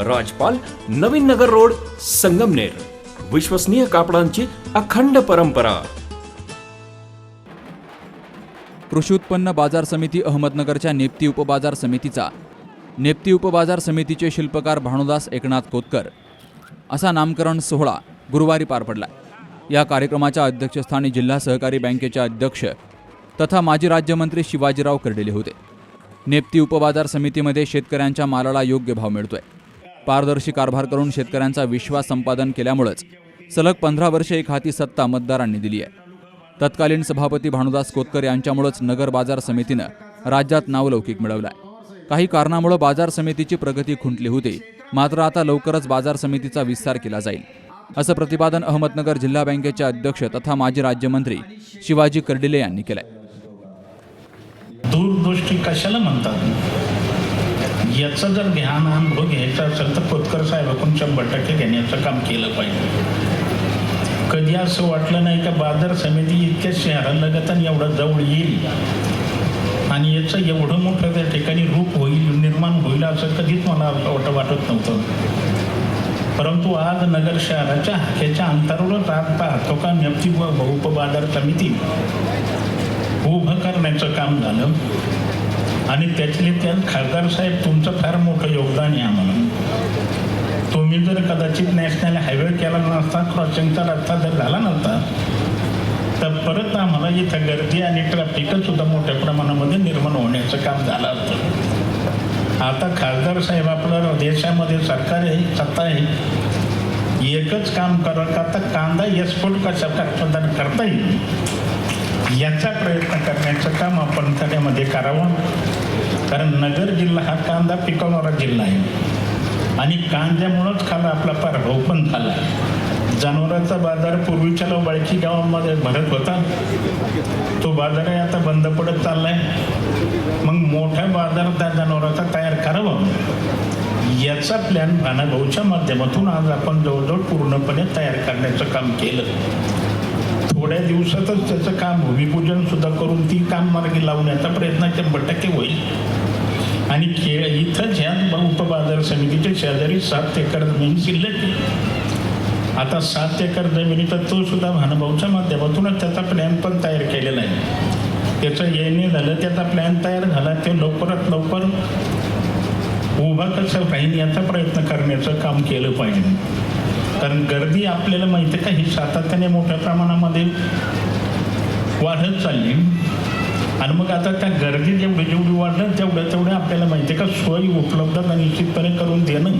राजपाल Navin Nagar road Sangamner. विश्वसनीय कापडांची अखंड परंपरा. कृषी उत्पन्न बाजार समिती अहमदनगरच्या नेप्ती उपबाजार समितीचा नेप्ती उपबाजार समितीचे शिल्पकार भानुदास एकनाथ कोतकर. असा नामकरण सोहळा गुरुवारी पार पडला या कार्यक्रमाच्या अध्यक्षस्थानी जिल्हा सहकारी बँकेचे अध्यक्ष तथा माजी राज्यमंत्री शिवाजीराव कर्डिले होते. नेप्ती उपबाजार समितीमध्ये शेतकऱ्यांच्या मालाला योग्य भाव मिळतोय. पारदर्शी कारभार करून शेतकऱ्यांचा विश्वास संपादन केल्यामुळेच सलग पंधरा वर्षे एक हाती सत्ता मतदारांनी दिली आहे. तत्कालीन सभापती भानुदास कोतकर यांच्यामुळेच नगर बाजार समितीनं राज्यात नावलौकिक मिळवलाय. काही कारणामुळे बाजार समितीची प्रगती खुंटली होती मात्र आता लवकरच बाजार समितीचा विस्तार केला जाईल. असं प्रतिपादन अहमदनगर जिल्हा बँकेचे अध्यक्ष तथा माजी राज्यमंत्री शिवाजी कर्डिले यांनी केलंय. दूरदृष्टी कशाला म्हणतात? याचं जर ध्यान अनुभव घ्यायचा असेल तर खोतकर साहेबांकडून शंभर टक्के घेण्याचं काम केलं पाहिजे. कधी असं वाटलं नाही का बाजार समिती इतक्या शहरालगत आणि एवढं जवळ येईल? आणि याचं एवढं मोठं त्या ठिकाणी रूप होईल निर्माण होईल असं कधीच मला वाटत वाटत नव्हतं. परंतु आज नगर शहराच्या हाकेच्या अंतरावरच आज पाहतो का नेमकी व बाजार समिती उभं करण्याचं काम झालं. आणि त्यातले त्यात खासदार साहेब तुमचं फार मोठं योगदान आहे आम्हाला. तुम्ही जर कदाचित नॅशनल हायवे केला नसता क्रॉसिंगचा रस्ता जर झाला नसता तर परत आम्हाला इथं गर्दी आणि ट्रॅफिकच सुद्धा मोठ्या प्रमाणामध्ये निर्माण होण्याचं काम झालं असतं. आता खासदार साहेब आपलं देशामध्ये सरकार आहे सत्ता आहे. एकच काम करत का आता कांदा एक्सपोर्ट कशा प्रदान करता येईल? याचा प्रयत्न करण्याचं काम आपण त्यामध्ये करावं. कारण नगर जिल्हा हा कांदा पिकवणारा जिल्हा आहे. आणि कांद्यामुळंच खाला आपला पराभव पण झाला. जनावरांचा बाजार पूर्वीच्या लोबाळकी गावामध्ये भरत होता. तो बाजारही आता बंद पडत चाललाय. मग मोठा बाजार त्या जनावरांचा तयार करावा. याचा प्लॅन भानाभाऊच्या माध्यमातून आज आपण जवळजवळ पूर्णपणे तयार करण्याचं काम केलं. थोड्या दिवसातच त्याचं काम भूमिपूजन सुद्धा करून ती काम मार्गी लावण्याचा प्रयत्न शंभर टक्के होईल. आणि खेळ इथं ज्या उपबाजार समितीच्या शेजारी सात एकर जमीन शिल्लक आता सात एकर जमिनीचा तो सुद्धा भानुभाऊच्या माध्यमातूनच त्याचा प्लॅन पण तयार केलेला आहे. त्याचं येणे झालं त्याचा प्लॅन तयार झाला ते लवकरात लवकर उभा कसं राहील याचा प्रयत्न करण्याचं काम केलं पाहिजे. कारण गर्दी आपल्याला माहिती आहे का ही सातत्याने मोठ्या प्रमाणामध्ये वाढत चालली. आणि मग आता त्या गर्दी जेवढी जेवढी वाढलं तेवढं तेवढं आपल्याला माहिती आहे का सोयी उपलब्धता निश्चितपणे करून देणं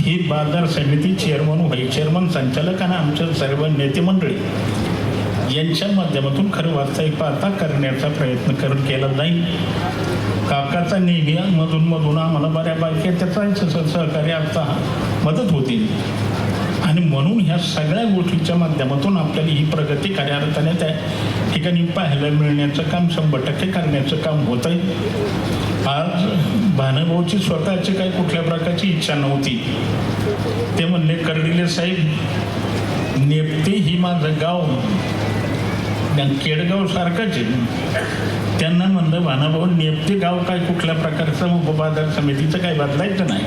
ही बाजार समिती चेअरमन व्हाईस चेअरमन संचालक आणि आमच्या सर्व नेते मंडळी यांच्या माध्यमातून खरं वास्तविक पाहता करण्याचा प्रयत्न करून केला जाईल. काकाचा नेहमी मधून मधून आम्हाला बऱ्यापैकी त्याचा सहकार्य आता मदत होतील. आणि म्हणून ह्या सगळ्या गोष्टीच्या माध्यमातून आपल्याला ही प्रगती खऱ्या अर्थाने त्या ठिकाणी पाहायला मिळण्याचं काम शंभर टक्के करण्याचं काम होत आहे आज भानुभाऊची स्वतःची काही कुठल्या प्रकारची इच्छा नव्हती. ते म्हणले कर्डिले साहेब नेपते ही माझं गाव. केडगाव सारखंच आहे. त्यांना म्हणलं भानाभाऊ नेपते गाव काय कुठल्या प्रकारचं? उपबाजार समितीचं काही बदलायचं नाही.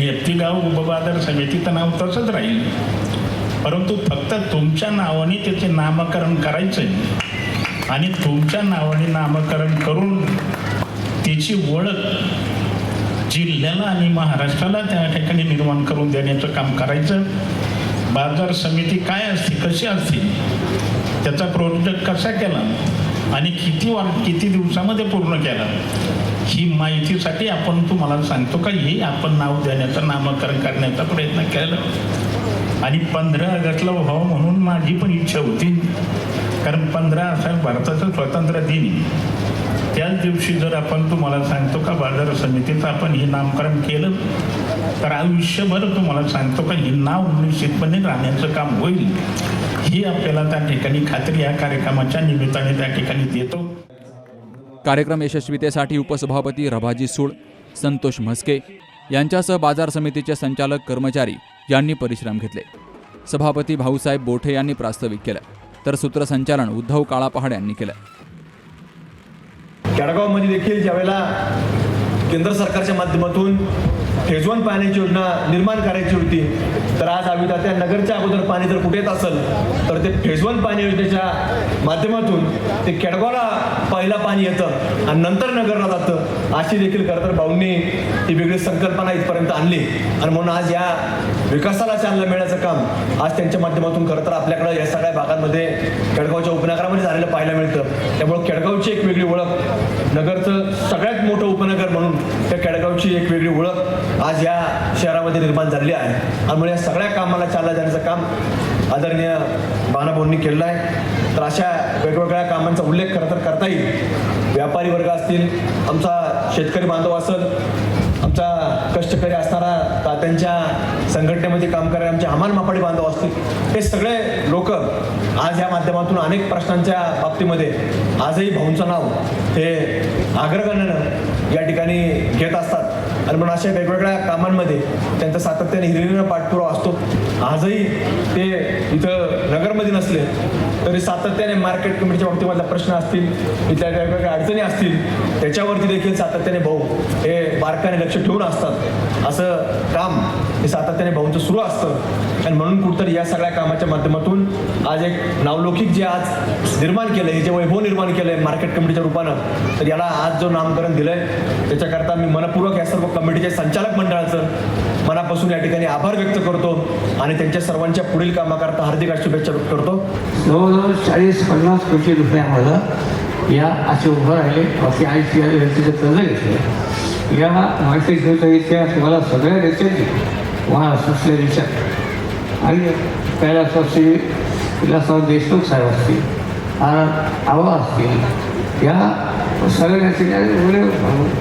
नेप्ती गाव उपबाजार समितीचं नाव तसंच राहील. परंतु फक्त तुमच्या नावाने त्याचे नामकरण करायचं आहे आणि तुमच्या नावाने नामकरण करून त्याची ओळख जिल्ह्याला आणि महाराष्ट्राला त्या ठिकाणी निर्माण करून देण्याचं काम करायचं. बाजार समिती काय असते कशी असते त्याचा प्रोजेक्ट कसा केला आणि किती वा किती दिवसामध्ये पूर्ण केला? ही माहितीसाठी आपण तुम्हाला सांगतो का हे आपण नाव देण्याचं नामकरण करण्याचा प्रयत्न केला. आणि पंधरा ऑगस्टला व्हावं म्हणून माझी पण इच्छा होती. कारण पंधरा असा भारताचं स्वातंत्र्य दिन त्याच दिवशी जर आपण तुम्हाला सांगतो का बाजार समितीचं आपण हे नामकरण केलं तर आयुष्यभर तुम्हाला सांगतो का हे नाव निश्चितपणे राहण्याचं काम होईल. ही आपल्याला त्या ठिकाणी खात्री या कार्यक्रमाच्या निमित्ताने त्या ठिकाणी देतो. कार्यक्रम यशस्वीतेसाठी उपसभापती रभाजी सूळ संतोष म्हस्के यांच्यासह बाजार समितीचे संचालक कर्मचारी यांनी परिश्रम घेतले. सभापती भाऊसाहेब बोठे यांनी प्रास्ताविक केलं तर सूत्रसंचालन उद्धव काळापहाड यांनी केलं. केडगावमध्ये देखील ज्यावेळेला केंद्र सरकारच्या माध्यमातून फेजवन पाण्याची योजना निर्माण करायची होती तर आज आम्ही त्या नगरच्या अगोदर पाणी जर कुठे येत असेल तर ते फेजवन पाणी योजनेच्या माध्यमातून ते केडगावला पहिला पाणी येतं आणि नंतर नगरला जातं अशी देखील खरं तर भाऊंनी ही वेगळी संकल्पना इथपर्यंत आणली. आणि म्हणून आज या विकासाला चालना मिळण्याचं काम आज त्यांच्या माध्यमातून खरं तर आपल्याकडं या सगळ्या भागांमध्ये केडगावच्या उपनगरामध्ये झालेलं पाहायला मिळतं. त्यामुळं केडगावची एक वेगळी ओळख नगरचं सगळ्यात मोठं उपनगर म्हणून त्या केडगावची एक वेगळी ओळख आज या शहरामध्ये निर्माण झालेली आहे. आणि या सगळ्या कामाला चालना देण्याचं काम आदरणीय बाणाभाऊंनी केलेलं आहे. तर अशा वेगवेगळ्या कामांचा उल्लेख खरं तर करता येईल. व्यापारी वर्ग असतील आमचा शेतकरी बांधव असेल आमचा कष्टकरी असणारा तात्यांच्या संघटनेमध्ये काम करणारे आमचे हमाल मापाडी बांधव असतील हे सगळे लोक आज या माध्यमातून अनेक प्रश्नांच्या बाबतीमध्ये आजही भाऊंचं नाव हे आग्रगानं या ठिकाणी घेत असतात. आणि म्हणून अशा वेगवेगळ्या कामांमध्ये त्यांचा सातत्याने हिरिरीनं पाठपुरावा असतो. आजही ते इथं नगरमध्ये नसले तरी सातत्याने मार्केट कमिटीच्या बाबतीमधला प्रश्न असतील इथल्या वेगवेगळ्या अडचणी असतील त्याच्यावरती देखील सातत्याने भाऊ हे बारकाने लक्ष ठेवून असतात. असं काम हे सातत्याने भाऊंचं सुरू असतं. आणि म्हणून कुठंतरी या सगळ्या कामाच्या माध्यमातून आज एक नावलौकिक जे आज निर्माण केलं हे जे वैभव निर्माण केलं आहे मार्केट कमिटीच्या रूपानं तर याला आज जो नामकरण दिलं आहे त्याच्याकरता मी मनपूर्वक या सर्व कमिटीच्या संचालक मंडळाचं मनापासून या ठिकाणी आभार व्यक्त करतो आणि त्यांच्या सर्वांच्या पुढील कामाकरता हार्दिक शुभेच्छा व्यक्त करतो. जवळजवळ चाळीस पन्नास कोटी रुपयामध्ये या असे उभं राहिले. बाकी आय सी आय कर्ज घेतलं. या मार्केट देता इतिहास मला सगळ्या नेत्यांनी मला सुटल्या विचार आणि कैलास असतील विलासराव देशमुख साहेब असतील आर आवा असतील या सगळ्या नेत्यांनी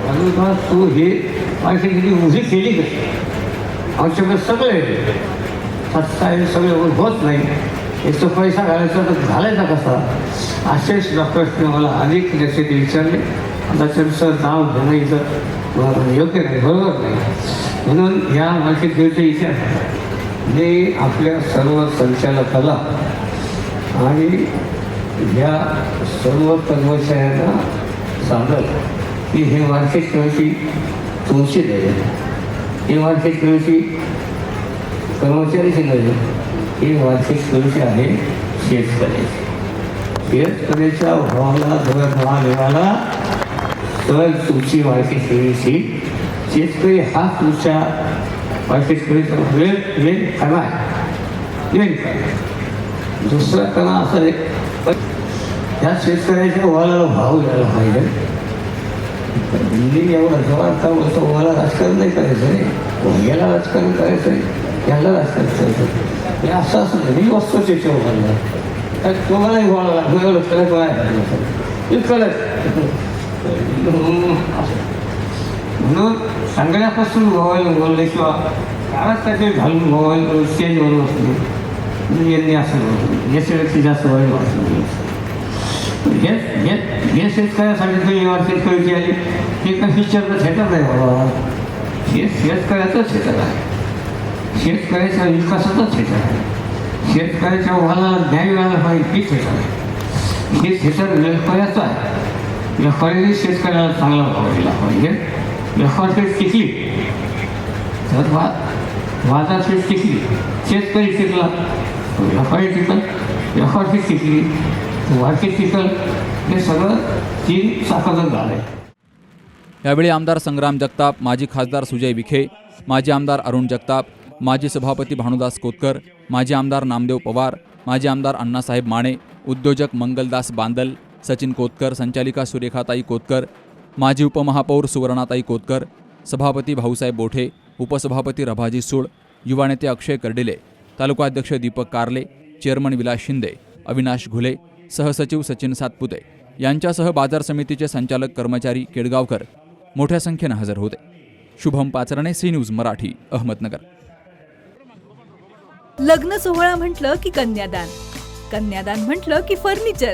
अजून तू हे माहिती किती उभी केली कशी? आमच्याकडे सगळे सत्ता हे सगळे होत नाही. एक तो पैसा घालायचा तर घालायचा कसा? असेच डॉक्टर्सने मला अनेक नेते विचारले. आता त्यांचं नाव घेणं इथं वापरणं योग्य नाही बरोबर नाही. म्हणून या मानसिक घेऊच्या इतिहास जे आपल्या सर्व संचालकाला आणि या सर्व कर्मचाऱ्यांना सांगत की हे मार्केट कमिटी तुमची नाही ही मार्केट कमिटी कर्मचारीची नाही ही मार्केट कमिटी आहे शेतकऱ्याची. शेतकऱ्याच्या भावाला धोरण महादेवाला मिळाला तर तुमची मार्केट कमिटी शेतकरी हा तुमच्या मार्केट कमिटीचा वेळ वेळ कणा आहे. वेळ दुसरा कणा असा एक पण ह्या शेतकऱ्याच्या वाला भाव द्यायला पाहिजे. मी एवढा जवळ तर बोलतो राजकारण नाही करायचं रे. याला राजकारण करायचं आहे याला राजकारण करायचं हे असं असं नाही मी वस्तू त्याच्या उभारला तर तुम्हालाही व्हावं लागलं एवढं कळत आहे हे कळत म्हणून सगळ्यापासून मोबाईल बोलले किंवा काळात काहीतरी घालून मोबाईल चेंज म्हणून असले यांनी असं बोलतो याच्या व्यक्ती जास्त वाईट वाटलं हे हे हे शेतकऱ्यासाठी तुम्ही अडचण कमिटी आली हे का फिक्चरचं थेटर नाही बाबा. हे शेतकऱ्याचं शेतात आहे. शेतकऱ्याच्या विकासाचं शेतात आहे. शेतकऱ्याच्या वाला न्याय व्हायला पाहिजे ही थिएटर आहे. हे शेतात व्यवसायाचं आहे. म्हणजे व्यापारी शेतकऱ्याला चांगला भाव दिला पाहिजे व्यापारपेठ टिकली तर वा बाजारपेठ टिकली शेतकरी टिकला व्यापारी म्हणजे टिकल व्यापारपेठ म्हणजे टिकली मार्केट टिकल हे सगळं तीन चाकाचं झालं आहे यावेळी आमदार संग्राम जगताप माजी खासदार सुजय विखे माजी आमदार अरुण जगताप माजी सभापती भानुदास कोतकर माजी आमदार नामदेव पवार माजी आमदार अण्णासाहेब माने उद्योजक मंगलदास बांदल सचिन कोतकर संचालिका सुरेखाताई कोतकर माजी उपमहापौर सुवर्णाताई कोतकर सभापती भाऊसाहेब बोठे उपसभापती रभाजी सूळ युवा नेते अक्षय कर्डिले तालुकाध्यक्ष दीपक कारले चेअरमन विलास शिंदे अविनाश घुले सहसचिव सचिन सातपुते यांच्यासह बाजार समितीचे संचालक कर्मचारी केडगावकर मोठ्या संख्येनं हजर होते. Shubham Pacharne C news Marathi Ahmednagar. लग्न सोहळा म्हटलं की कन्यादान. कन्यादान म्हटलं की फर्निचर.